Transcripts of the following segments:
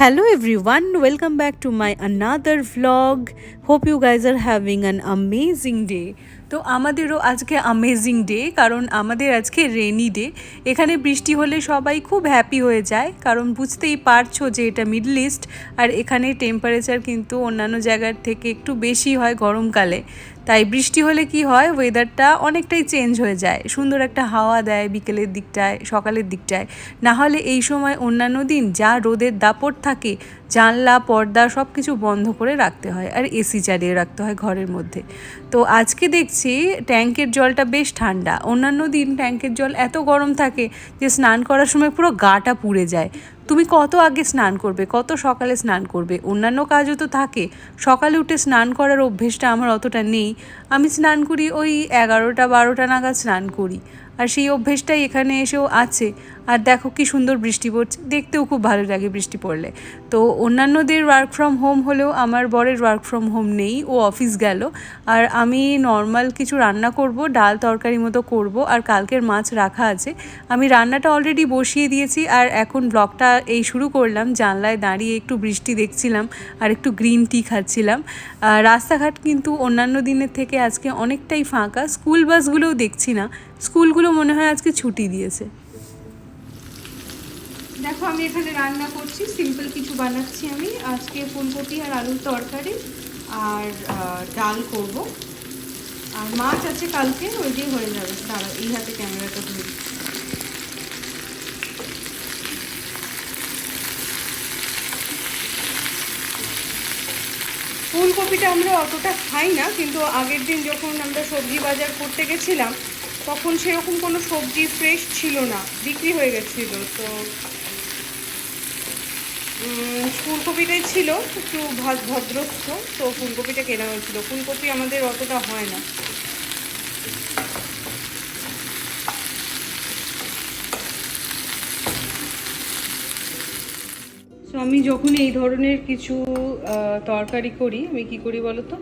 Hello everyone, welcome back to my another vlog. Hope you guys are having an amazing day. তো আমাদেরও আজকে amazing day কারণ আমাদের আজকে রেনি ডে এখানে বৃষ্টি হলে সবাই খুব হ্যাপি হয়ে যায়, কারণ বুঝতেই পারছ যে এটা মিডল ইস্ট আর এখানে টেম্পারেচার কিন্তু অন্যান্য জায়গার থেকে একটু বেশি হয় গরমকালে। তাই বৃষ্টি হলে কি হয় ওয়েদারটা অনেকটাই চেঞ্জ হয়ে যায়। সুন্দর একটা হাওয়া দেয় বিকেলের দিকটায়, সকালের দিকটায়। না হলে এই সময় অন্যান্য দিন যা রোদের দাপট থাকে জানলা, পর্দা সব কিছু বন্ধ করে রাখতে হয় আর এসি চালিয়ে রাখতে হয় ঘরের মধ্যে। তো আজকে দেখছি ট্যাঙ্কের জলটা বেশ ঠান্ডা। অন্যান্য দিন ট্যাঙ্কের জল এত গরম থাকে যে স্নান করার সময় পুরো গাটা পুড়ে যায়। তুমি কত আগে স্নান করবে, কত সকালে স্নান করবে? অন্যান্য কাজও তো থাকে। সকালে উঠে স্নান করার অভ্যেসটা আমার অতটা নেই। আমি স্নান করি ওই এগারোটা, বারোটা নাগাদ স্নান করি। আর সেই অভ্যেসটাই এখানে এসেও আছে। আর দেখো কি সুন্দর বৃষ্টি পড়ছে। দেখতেও খুব ভালো লাগে বৃষ্টি পড়লে। তো অন্যান্যদের ওয়ার্ক ফ্রম হোম হলেও আমার বরের ওয়ার্ক ফ্রম হোম নেই, ও অফিস গেল। আর আমি নর্মাল কিছু রান্না করব, ডাল তরকারি মতো করব, আর কালকের মাছ রাখা আছে। আমি রান্নাটা অলরেডি বসিয়ে দিয়েছি, আর এখন ব্লগটা এই শুরু করলাম। জানলায় দাঁড়িয়ে একটু বৃষ্টি দেখছিলাম, আর একটু গ্রিন টি খাচ্ছিলাম। রাস্তাঘাট কিন্তু অন্যান্য দিনের থেকে আজকে অনেকটাই ফাঁকা। স্কুল বাসগুলোও দেখছি না। স্কুলগুলো মনে হয় আজকে ছুটি দিয়েছে। দেখো, আমি এখানে রান্না করছি সিম্পল কিছু বানাচ্ছি আমি। আজকে ফুলকপি আর আলুর তরকারি আর ডাল করব। আর মাছ আছে কালকে, ওই দিয়ে হয়ে যাবে। দাঁড়া, এই হাতে ক্যামেরাটা ধরি। ফুলকপিটা আমরা অতটা খাই না, কিন্তু আগের দিন যখন আমরা সবজি বাজার করতে গেছিলাম তখন সেরকম কোনো সবজি ফ্রেশ ছিল না, বিক্রি হয়ে গেছিল। তো ফুলকপিটাই ছিল, একটু ভদ্রস্থ, তো ফুলকপিটা কেনা হয়েছিল। ফুলকপি আমাদের অতটা হয় না। আমি যখন এই ধরনের কিছু তরকারি করি, আমি কি করি বলো তো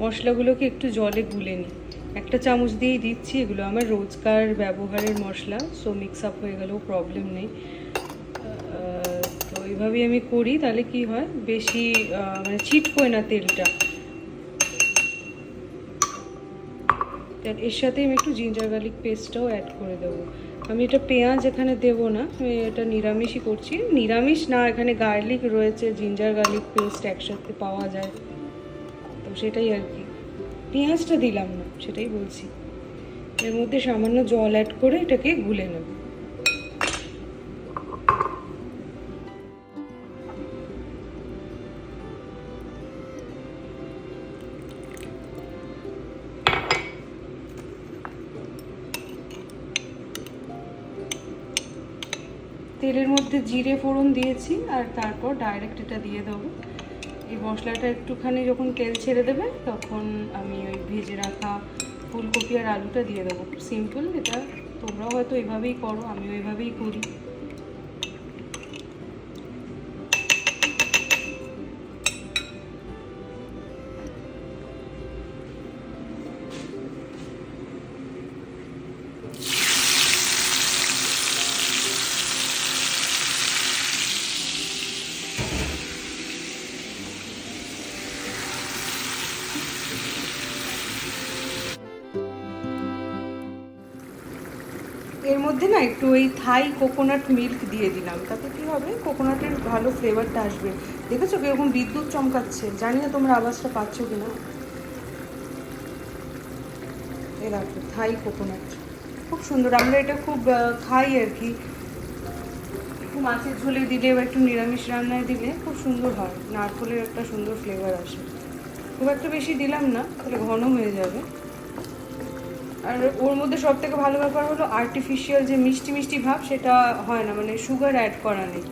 মশলাগুলোকে একটু জলে গুলে নিই। একটা চামচ দিয়েই দিচ্ছি, এগুলো আমার রোজকার ব্যবহারের মশলা সো মিক্স আপ হয়ে গেলেও প্রবলেম নেই। তো এইভাবেই আমি করি, তাহলে কি হয়, বেশি মানে ছিটকোয় না তেলটা। এর সাথে আমি একটু জিঞ্জার গার্লিক পেস্টটাও অ্যাড করে দেবো। আমি এটা পেঁয়াজ এখানে দেব না, আমি এটা নিরামিষই করছি। নিরামিষ না, এখানে গার্লিক রয়েছে জিঞ্জার গার্লিক পেস্ট একসাথে পাওয়া যায়। তো সেটাই আর কি। পেঁয়াজটা দিলাম না, সেটাই বলছি। এর মধ্যে সামান্য জল অ্যাড করে এটাকে গুলে নেব। তেলের মধ্যে জিরে ফোড়ন দিয়েছি আর তারপর ডাইরেক্ট এটা দিয়ে দেবো। এই মশলাটা একটুখানি যখন তেল ছেড়ে দেবে, তখন আমি ওই ভেজে রাখা ফুলকপি আর আলুটা দিয়ে দেবো। সিম্পল এটা, তোমরাও হয়তো এভাবেই করো আমি ওইভাবেই করি। এর মধ্যে না একটু ওই থাই কোকোনাট মিল্ক দিয়ে দিলাম। তাতে কী হবে? কোকোনাটের ভালো ফ্লেভারটা আসবে। দেখেছ কীরকম বিদ্যুৎ চমকাচ্ছে? জানি না তোমরা আওয়াজটা পাচ্ছ কিনা। এ দেখো থাই কোকোনাট খুব সুন্দর। আমরা এটা খুব খাই আর কি। একটু মাছের ঝোলে দিলে বা একটু নিরামিষ রান্নায় দিলে খুব সুন্দর হয়। নারকলের একটা সুন্দর ফ্লেভার আসে। খুব একটা বেশি দিলাম না, তাহলে ঘন হয়ে যাবে। আর ওর মধ্যে সব থেকে ভালো ব্যাপার হলো আর্টিফিশিয়াল যে মিষ্টি মিষ্টি ভাব, সেটা হয় না। মানে সুগার অ্যাড করা নেই।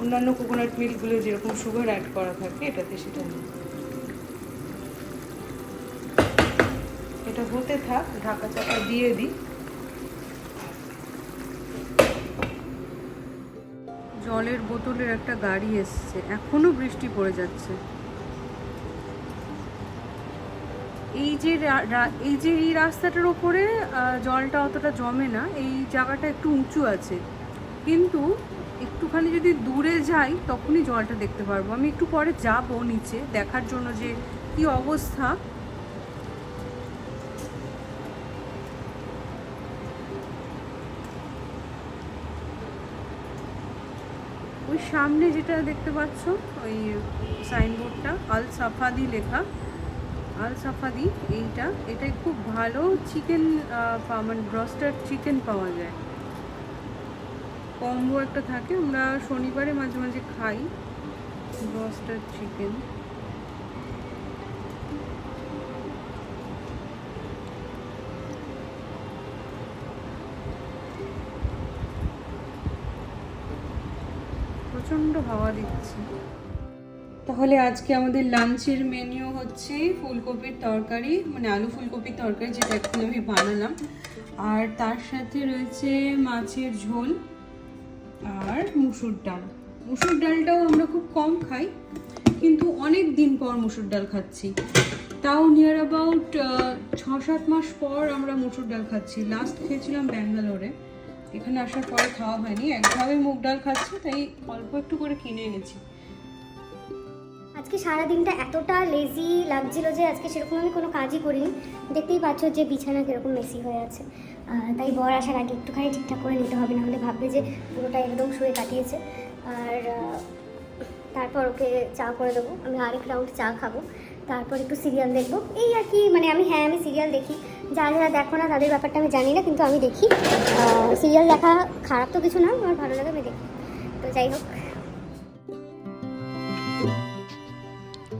অন্যান্য কোকোনাট মিল্কগুলো যেরকম সুগার অ্যাড করা থাকে, এটাতে সেটা নেই। এটা হতে থাক, ঢাকা চাপা দিয়ে দিই। জলের বোতলের একটা গাড়ি এসছে। এখনও বৃষ্টি পড়ে যাচ্ছে। এই যে এই যে এই রাস্তাটার ওপরে জলটা অতটা জমে না, এই জায়গাটা একটু উঁচু আছে। কিন্তু একটুখানি যদি দূরে যাই, তখনই জলটা দেখতে পারব। আমি একটু পরে যাব নিচে, দেখার জন্য যে কি অবস্থা। ওই সামনে যেটা দেখতে পাচ্ছ, ওই সাইনবোর্ডটা, আল সাফাদি লেখা। আল সাফাদি এইটা। এটাই খুব ভালো চিকেন মানে ব্রস্টার চিকেন পাওয়া যায়। কম্বো একটা থাকে, আমরা শনিবারে মাঝে মাঝে খাই ব্রস্টার চিকেন প্রচণ্ড হাওয়া দিচ্ছে। তাহলে আজকে আমাদের লাঞ্চের মেনু হচ্ছে ফুলকপির তরকারি মানে আলু ফুলকপির তরকারি যেটা এখন আমি বানালাম। আর তার সাথে রয়েছে মাছের ঝোল আর মুসুর ডাল। মুসুর ডালটাও আমরা খুব কম খাই, কিন্তু অনেক দিন পর মুসুর ডাল খাচ্ছি। তাও নিয়ার অ্যাবাউট ছ সাত মাস পর আমরা মুসুর ডাল খাচ্ছি। লাস্ট খেয়েছিলাম ব্যাঙ্গালোরে। এখানে আসার পরে খাওয়া হয়নি। একভাবে মুগ ডাল খাচ্ছি, তাই অল্প একটু করে কিনে এনেছি। আজকে সারা দিনটা এতটা লেজি লাগছিল যে আজকে সেরকম আমি কোনো কাজই করিনি। দেখতেই পাচ্ছ যে বিছানা কীরকম মেসি হয়ে আছে। তাই বর আসার আগে একটুখানি ঠিকঠাক করে নিতে হবে, নাহলে ভাববে যে পুরোটা একদম শুয়ে কাটিয়েছে। আর তারপর ওকে চা করে দেবো। আমি আরেক রাউন্ড চা খাব। তারপর একটু সিরিয়াল দেখব। এই আর কি মানে আমি হ্যাঁ আমি সিরিয়াল দেখি। যারা যারা দেখো না, তাদের ব্যাপারটা আমি জানি না, কিন্তু আমি দেখি। সিরিয়াল দেখা খারাপ তো কিছু না, আমার ভালো লাগে, আমি দেখি। তো যাই হোক।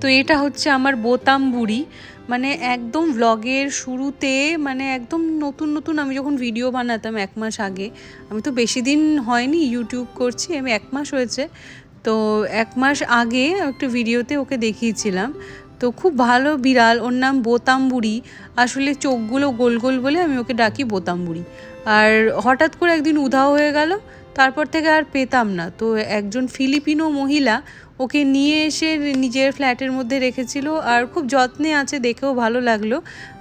তো এটা হচ্ছে আমার বোতাম বুড়ি। মানে একদম ভ্লগের শুরুতে মানে একদম নতুন নতুন আমি যখন ভিডিও বানাতাম এক মাস আগে, আমি তো বেশি দিন হয়নি ইউটিউব করছি, আমি এক মাস হয়েছে। তো এক মাস আগে একটা ভিডিওতে ওকে দেখিয়েছিলাম। তো খুব ভালো বিড়াল, ওর নাম বোতাম বুড়ি। আসলে চোখগুলো গোল গোল বলে আমি ওকে ডাকি বোতাম বুড়ি। আর হঠাৎ করে একদিন উধাও হয়ে গেল, তারপর থেকে আর পেতাম না। তো একজন ফিলিপিনো মহিলা ওকে নিয়ে এসে নিজের ফ্ল্যাটের মধ্যে রেখেছিল আর খুব যত্নে আছে, দেখেও ভালো লাগল।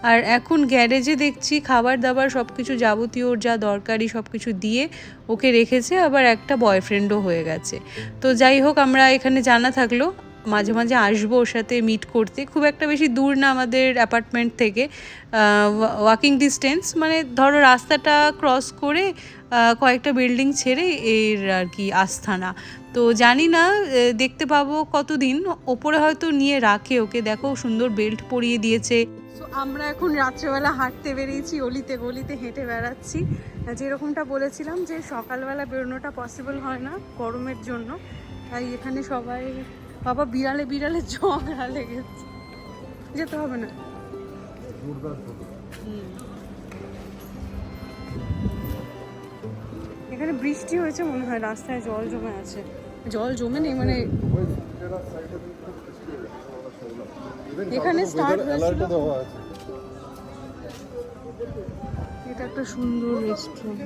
আর এখন গ্যারেজে দেখছি খাবার দাবার সব কিছু যাবতীয় ওর যা দরকারি সব কিছু দিয়ে ওকে রেখেছে, আবার একটা বয়ফ্রেন্ডও হয়ে গেছে। তো যাই হোক, আমরা এখানে জানা থাকল। মাঝে মাঝে আসব ওর সাথে মিট করতে। খুব একটা বেশি দূর না আমাদের অ্যাপার্টমেন্ট থেকে। ওয়াকিং ডিস্টেন্স মানে ধরো রাস্তাটা ক্রস করে কয়েকটা বিল্ডিং ছেড়ে এর আর কি আস্থানা। তো জানি না দেখতে পাবো কতদিন। ওপরে হয়তো নিয়ে রাখে ওকে। দেখো, সুন্দর বেল্ট পরিয়ে দিয়েছে। তো আমরা এখন রাত্রেবেলা হাঁটতে বেরিয়েছি, অলিতে গলিতে হেঁটে বেড়াচ্ছি। যেরকমটা বলেছিলাম যে সকালবেলা বেরোনোটা পসিবল হয় না গরমের জন্য। তাই এখানে সবাই বাবা বিড়ালে বিড়ালে ঝগড়া লেগেছে। যেতে হবে না। এখানে বৃষ্টি হয়েছে মনে হয়, রাস্তায় জল জমে আছে। জল জমে নেই মানে এখানে start হয়েছিল। এটা একটা সুন্দর রেস্টুরেন্ট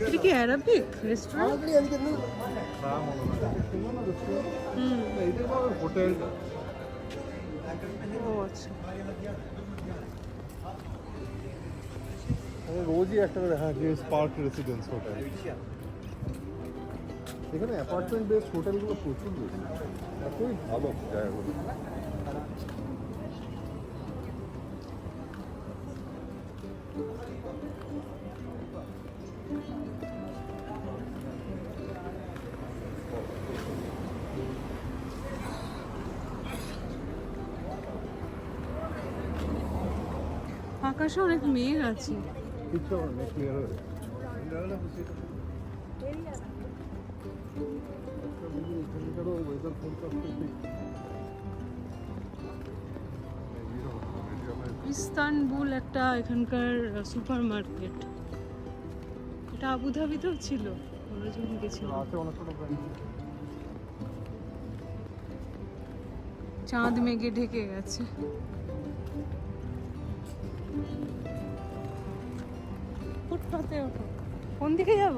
এটা কি অ্যারাবিক রেস্টুরেন্ট হুম হোটেল ও আচ্ছা রোজই একটা করে হ্যাঁ যে স্পার্ক রেসিডেন্স হোটেল এখানে অ্যাপার্টমেন্ট বেস হোটেলগুলো প্রচুর বেশি এতই ভালো জায়গাগুলো আকাশে অনেক মেঘ আছে। ইস্তানবুল একটা এখানকার সুপার মার্কেট এটা আবুধাবিতেও ছিল। আমরা যখন গেছিলাম। চাঁদ মেঘে ঢেকে গেছে। ফুটপাতে ওঠো। কোন দিকে যাব?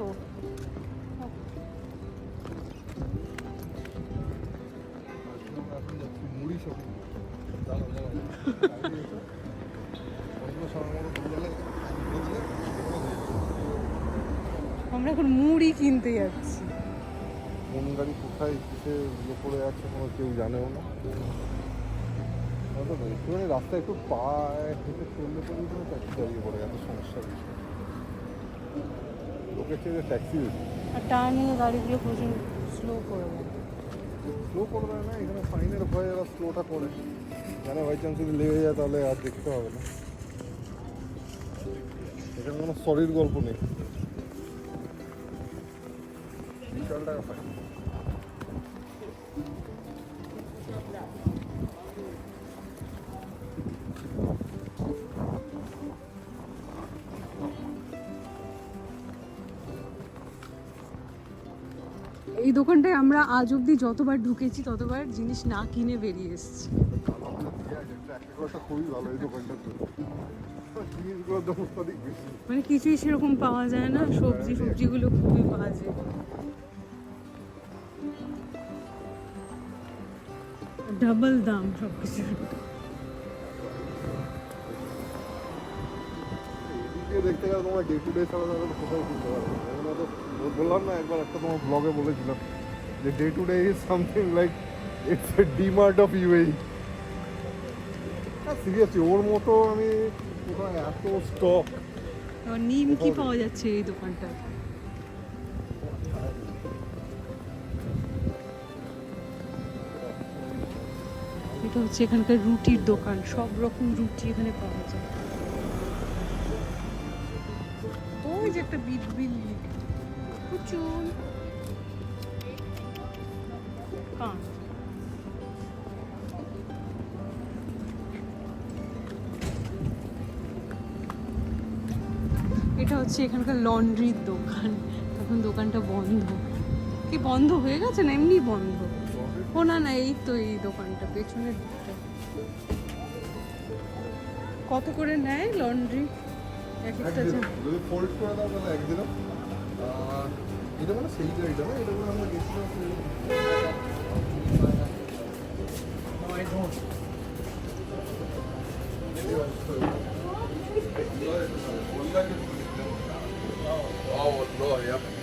মুড়ি কিনতে যাচ্ছি। কোন গাড়ি কোথায় কিসে ইয়ে করে আছে কোনো কেউ জানেও না। একটুখানি রাস্তা একটু পায়ে হেঁটে চললে পরেই কোনো ট্যাক্সি দাঁড়িয়ে পড়ে এত সমস্যা বেশি লোকের চেয়ে ট্যাক্সি বেশি। আর টার্নিং গাড়িগুলো প্রচুর স্লো করে দেয়। স্লো করে দেয় না এখানে ফাইনের ভয়ে এরা স্লোটা করে। জানে বাই চান্স যদি লেগে যায় তাহলে আর দেখতে হবে না। এখানে কোনো সরির গল্প নেই। টাকা ফাইন এই দোকানটায় আমরা আজ অবধি যতবার ঢুকেছি ততবার জিনিস না কিনে বেরিয়ে এসেছি। মানে কিছুই সেরকম পাওয়া যায় না। সবজি সবজিগুলো খুবই বাজে। ডাবল দাম সব কিছুর দেখতে গেলে তোমার ডে টু ডে ছাড়া তাহলে কোথাও কিনতে পারবে না। তো বললাম না একবার একটা তোমার ব্লগে বলেছিলাম যে day two day is something like it's a DMart of UAE হ্যাঁ সিরিয়াসলি ওর মতো আমি কোথাও এত স্টক আর নিমকি পাওয়া যাচ্ছে এই দোকানটায়? এটা হচ্ছে এখানকার রুটির দোকান। সব রকম রুটি এখানে পাওয়া যায়। ওই যে একটা বিট প্রচুর এটা হচ্ছে এখানকার লন্ড্রির দোকান। এখন দোকানটা বন্ধ। কি বন্ধ হয়ে গেছে না এমনি বন্ধ? ও না না এই তো এই দোকানটা পেছনের দিকটা কত করে নেয় লন্ড্রি এক একটা একদিন যে- যদি ফোল্ড করে দাও তাহলে একদিনও আর এটা মানে সেই গাড়িটা না এটা মানে আমরা গেছিলাম اه والله يا ابني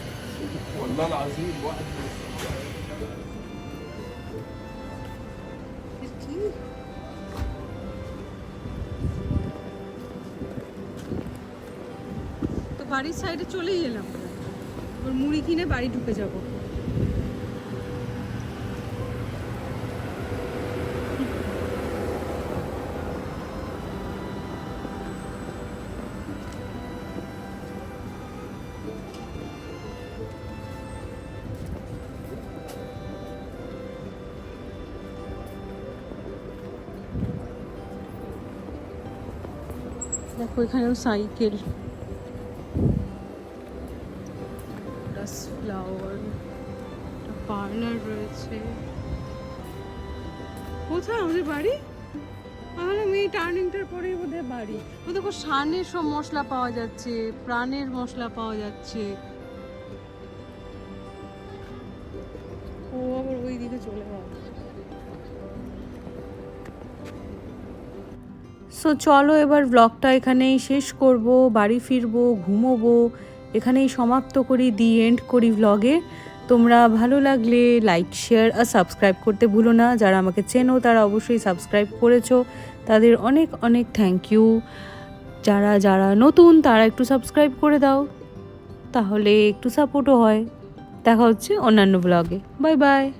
والله العظيم واحد কি বাড়ির সাইডে চলেই এলাম। ওর মুড়ি কিনে বাড়ি ঢুকে যাব। দেখো এখানেও সাইকেল। কোথায়? আমাদের বাড়ি? তাহলে এই টার্নিংটার পরেই বোধহয় বাড়ি। ও দেখো শানের সব মশলা পাওয়া যাচ্ছে প্রাণের মশলা পাওয়া যাচ্ছে। ও আবার ওই দিকে চলে গেল। সো চলো এবার ব্লগটা এখানেই শেষ করব বাড়ি ফিরবো ঘুমোবো। এখানেই সমাপ্ত করি দি এন্ড করি ভ্লগে তোমরা ভালো লাগলে লাইক শেয়ার আর সাবস্ক্রাইব করতে ভুলো না। যারা আমাকে চেনো, তারা অবশ্যই সাবস্ক্রাইব করেছ। তাদের অনেক অনেক থ্যাংক ইউ যারা যারা নতুন, তারা একটু সাবস্ক্রাইব করে দাও। তাহলে একটু সাপোর্টও হয়। দেখা হচ্ছে অন্যান্য ব্লগে বাই বাই